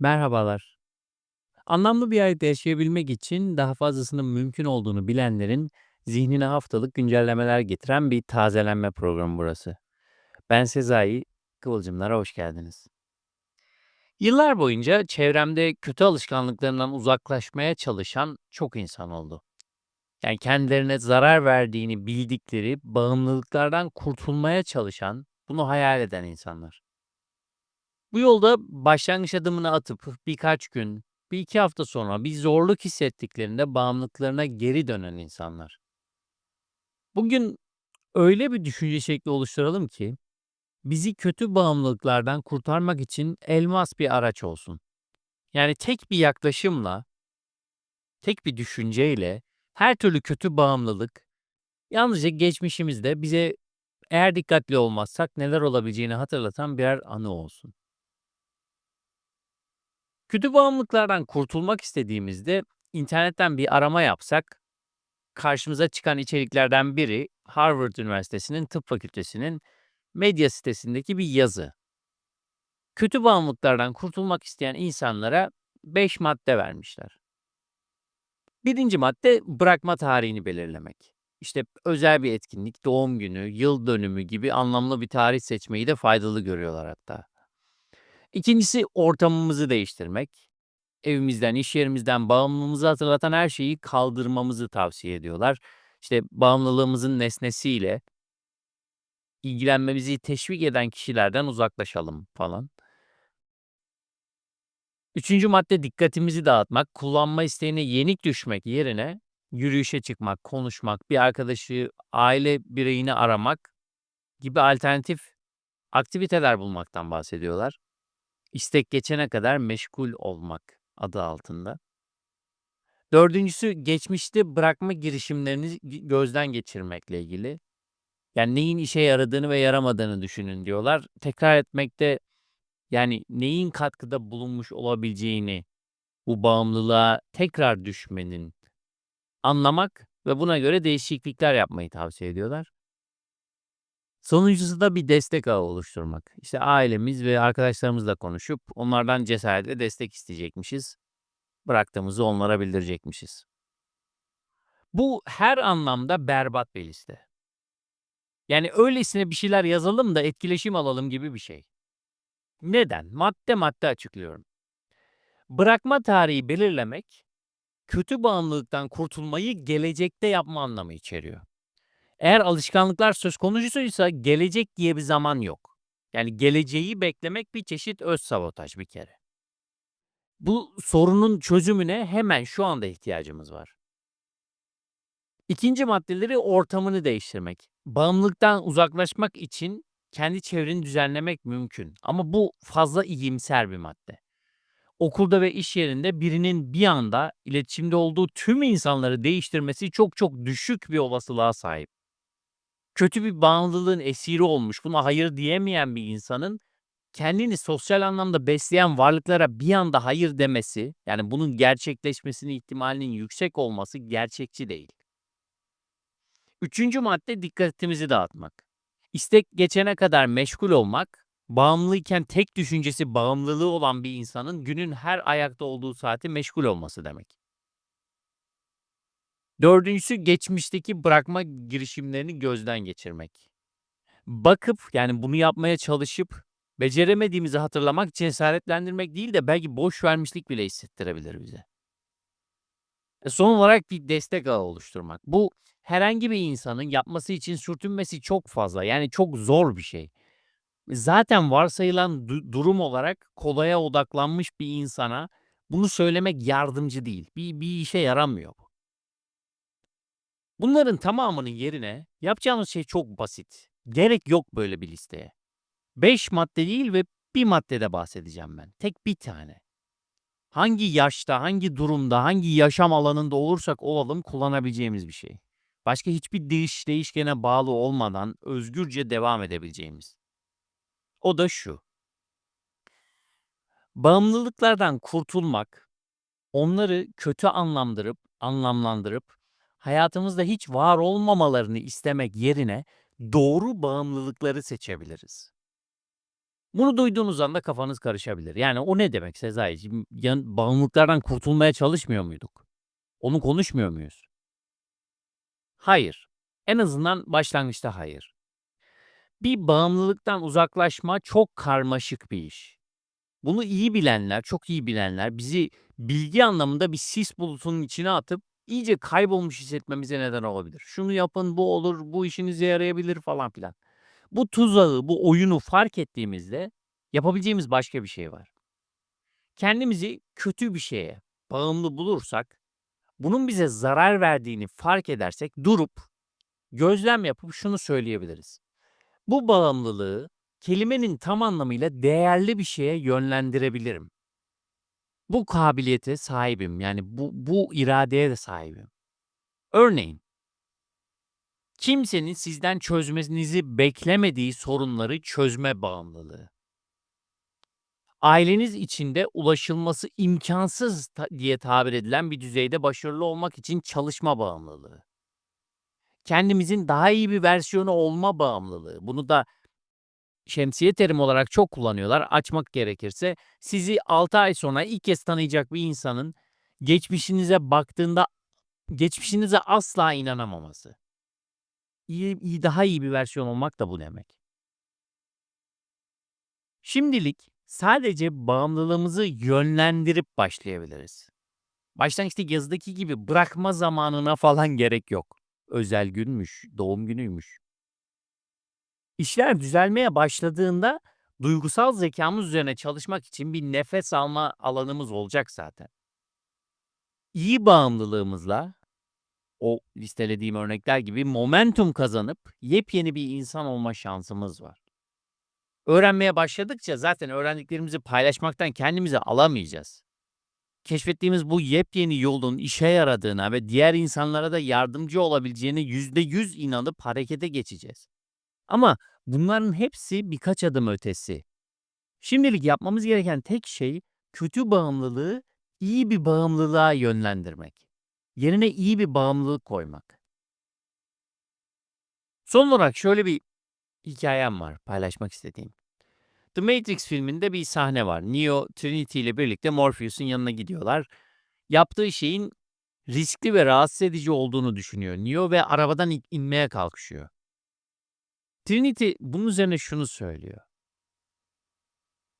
Merhabalar. Anlamlı bir hayat yaşayabilmek için daha fazlasının mümkün olduğunu bilenlerin zihnine haftalık güncellemeler getiren bir tazelenme programı burası. Ben Sezai, Kıvılcımlara hoş geldiniz. Yıllar boyunca çevremde kötü alışkanlıklarından uzaklaşmaya çalışan çok insan oldu. Yani kendilerine zarar verdiğini bildikleri bağımlılıklardan kurtulmaya çalışan, bunu hayal eden insanlar. Bu yolda başlangıç adımını atıp birkaç gün, bir iki hafta sonra bir zorluk hissettiklerinde bağımlılıklarına geri dönen insanlar. Bugün öyle bir düşünce şekli oluşturalım ki bizi kötü bağımlılıklardan kurtarmak için elmas bir araç olsun. Yani tek bir yaklaşımla, tek bir düşünceyle her türlü kötü bağımlılık yalnızca geçmişimizde bize eğer dikkatli olmazsak neler olabileceğini hatırlatan birer anı olsun. Kötü bağımlılıklardan kurtulmak istediğimizde internetten bir arama yapsak karşımıza çıkan içeriklerden biri Harvard Üniversitesi'nin tıp fakültesinin medya sitesindeki bir yazı. Kötü bağımlılıklardan kurtulmak isteyen insanlara 5 madde vermişler. Birinci madde bırakma tarihini belirlemek. İşte özel bir etkinlik, doğum günü, yıl dönümü gibi anlamlı bir tarih seçmeyi de faydalı görüyorlar hatta. İkincisi ortamımızı değiştirmek. Evimizden, iş yerimizden bağımlılığımızı hatırlatan her şeyi kaldırmamızı tavsiye ediyorlar. İşte bağımlılığımızın nesnesiyle ilgilenmemizi teşvik eden kişilerden uzaklaşalım falan. Üçüncü madde dikkatimizi dağıtmak, kullanma isteğine yenik düşmek yerine yürüyüşe çıkmak, konuşmak, bir arkadaşı, aile bireyini aramak gibi alternatif aktiviteler bulmaktan bahsediyorlar. İstek geçene kadar meşgul olmak adı altında. Dördüncüsü geçmişte bırakma girişimlerini gözden geçirmekle ilgili. Yani neyin işe yaradığını ve yaramadığını düşünün diyorlar. Tekrar etmekte yani neyin katkıda bulunmuş olabileceğini bu bağımlılığa tekrar düşmenin anlamak ve buna göre değişiklikler yapmayı tavsiye ediyorlar. Sonuncusu da bir destek ağı oluşturmak. İşte ailemiz ve arkadaşlarımızla konuşup onlardan cesaret ve destek isteyecekmişiz. Bıraktığımızı onlara bildirecekmişiz. Bu her anlamda berbat bir liste. Yani öylesine bir şeyler yazalım da etkileşim alalım gibi bir şey. Neden? Madde madde açıklıyorum. Bırakma tarihi belirlemek, kötü bağımlılıktan kurtulmayı gelecekte yapma anlamı içeriyor. Eğer alışkanlıklar söz konusuysa gelecek diye bir zaman yok. Yani geleceği beklemek bir çeşit öz sabotaj bir kere. Bu sorunun çözümüne hemen şu anda ihtiyacımız var. İkinci maddeleri ortamını değiştirmek. Bağımlılıktan uzaklaşmak için kendi çevreni düzenlemek mümkün. Ama bu fazla iyimser bir madde. Okulda ve iş yerinde birinin bir anda iletişimde olduğu tüm insanları değiştirmesi çok çok düşük bir olasılığa sahip. Kötü bir bağımlılığın esiri olmuş, buna hayır diyemeyen bir insanın kendini sosyal anlamda besleyen varlıklara bir anda hayır demesi, yani bunun gerçekleşmesinin ihtimalinin yüksek olması gerçekçi değil. Üçüncü madde dikkatimizi dağıtmak. İstek geçene kadar meşgul olmak, bağımlıyken tek düşüncesi bağımlılığı olan bir insanın günün her ayakta olduğu saati meşgul olması demek. Dördüncüsü geçmişteki bırakma girişimlerini gözden geçirmek. Bakıp yani bunu yapmaya çalışıp beceremediğimizi hatırlamak cesaretlendirmek değil de belki boş vermişlik bile hissettirebilir bize. E son olarak bir destek ağı oluşturmak. Bu herhangi bir insanın yapması için sürtünmesi çok fazla. Yani çok zor bir şey. Zaten varsayılan du- durum olarak kolaya odaklanmış bir insana bunu söylemek yardımcı değil. Bir, bir işe yaramıyor bu. Bunların tamamının yerine yapacağımız şey çok basit. Gerek yok böyle bir listeye. 5 madde değil ve bir maddede bahsedeceğim ben. Tek bir tane. Hangi yaşta, hangi durumda, hangi yaşam alanında olursak olalım kullanabileceğimiz bir şey. Başka hiçbir değiş değişkene bağlı olmadan özgürce devam edebileceğimiz. O da şu. Bağımlılıklardan kurtulmak, onları kötü anlamdırıp, anlamlandırıp hayatımızda hiç var olmamalarını istemek yerine doğru bağımlılıkları seçebiliriz. Bunu duyduğunuz anda kafanız karışabilir. Yani o ne demek Sezai'cim? Yan bağımlılıklardan kurtulmaya çalışmıyor muyduk? Onu konuşmuyor muyuz? Hayır. En azından başlangıçta hayır. Bir bağımlılıktan uzaklaşma çok karmaşık bir iş. Bunu iyi bilenler, çok iyi bilenler bizi bilgi anlamında bir sis bulutunun içine atıp iyice kaybolmuş hissetmemize neden olabilir. Şunu yapın, bu olur, bu işinize yarayabilir falan filan. Bu tuzağı, bu oyunu fark ettiğimizde yapabileceğimiz başka bir şey var. Kendimizi kötü bir şeye bağımlı bulursak, bunun bize zarar verdiğini fark edersek durup gözlem yapıp şunu söyleyebiliriz. Bu bağımlılığı kelimenin tam anlamıyla değerli bir şeye yönlendirebilirim. Bu kabiliyete sahibim. Yani bu, bu iradeye de sahibim. Örneğin, kimsenin sizden çözmenizi beklemediği sorunları çözme bağımlılığı. Aileniz içinde ulaşılması imkansız ta- diye tabir edilen bir düzeyde başarılı olmak için çalışma bağımlılığı. Kendimizin daha iyi bir versiyonu olma bağımlılığı. Bunu da şemsiye terim olarak çok kullanıyorlar. Açmak gerekirse sizi 6 ay sonra ilk kez tanıyacak bir insanın geçmişinize baktığında geçmişinize asla inanamaması. İyi, iyi daha iyi bir versiyon olmak da bu demek. Şimdilik sadece bağımlılığımızı yönlendirip başlayabiliriz. Başlangıçta yazıdaki gibi bırakma zamanına falan gerek yok. Özel günmüş, doğum günüymüş. İşler düzelmeye başladığında duygusal zekamız üzerine çalışmak için bir nefes alma alanımız olacak zaten. İyi bağımlılığımızla o listelediğim örnekler gibi momentum kazanıp yepyeni bir insan olma şansımız var. Öğrenmeye başladıkça zaten öğrendiklerimizi paylaşmaktan kendimizi alamayacağız. Keşfettiğimiz bu yepyeni yolun işe yaradığına ve diğer insanlara da yardımcı olabileceğine yüzde yüz inanıp harekete geçeceğiz. Ama bunların hepsi birkaç adım ötesi. Şimdilik yapmamız gereken tek şey kötü bağımlılığı iyi bir bağımlılığa yönlendirmek. Yerine iyi bir bağımlılık koymak. Son olarak şöyle bir hikayem var paylaşmak istediğim. The Matrix filminde bir sahne var. Neo Trinity ile birlikte Morpheus'un yanına gidiyorlar. Yaptığı şeyin riskli ve rahatsız edici olduğunu düşünüyor. Neo ve arabadan in- inmeye kalkışıyor. Trinity bunun üzerine şunu söylüyor.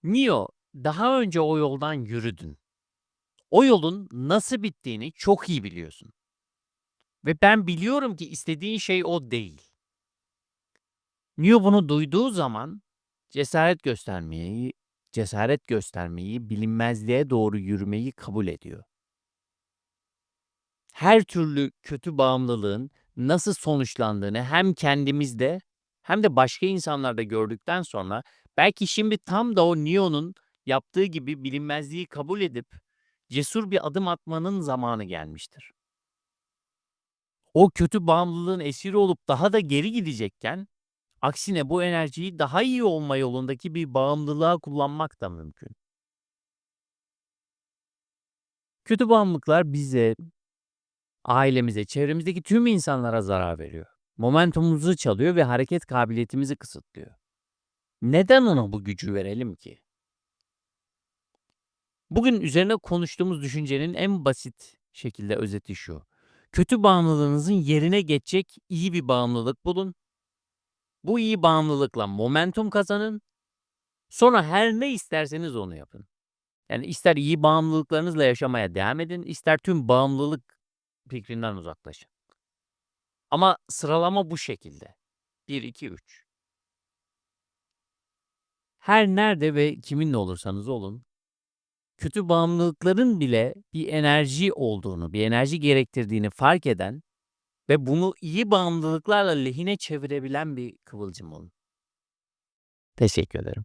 Neo, daha önce o yoldan yürüdün. O yolun nasıl bittiğini çok iyi biliyorsun. Ve ben biliyorum ki istediğin şey o değil. Neo bunu duyduğu zaman cesaret göstermeyi, cesaret göstermeyi, bilinmezliğe doğru yürümeyi kabul ediyor. Her türlü kötü bağımlılığın nasıl sonuçlandığını hem kendimizde hem de başka insanlarda gördükten sonra belki şimdi tam da o Neo'nun yaptığı gibi bilinmezliği kabul edip cesur bir adım atmanın zamanı gelmiştir. O kötü bağımlılığın esiri olup daha da geri gidecekken aksine bu enerjiyi daha iyi olma yolundaki bir bağımlılığa kullanmak da mümkün. Kötü bağımlılıklar bize, ailemize, çevremizdeki tüm insanlara zarar veriyor. Momentumumuzu çalıyor ve hareket kabiliyetimizi kısıtlıyor. Neden ona bu gücü verelim ki? Bugün üzerine konuştuğumuz düşüncenin en basit şekilde özeti şu. Kötü bağımlılığınızın yerine geçecek iyi bir bağımlılık bulun. Bu iyi bağımlılıkla momentum kazanın. Sonra her ne isterseniz onu yapın. Yani ister iyi bağımlılıklarınızla yaşamaya devam edin, ister tüm bağımlılık fikrinden uzaklaşın. Ama sıralama bu şekilde. 1, 2, 3. Her nerede ve kiminle olursanız olun, kötü bağımlılıkların bile bir enerji olduğunu, bir enerji gerektirdiğini fark eden ve bunu iyi bağımlılıklarla lehine çevirebilen bir kıvılcım olun. Teşekkür ederim.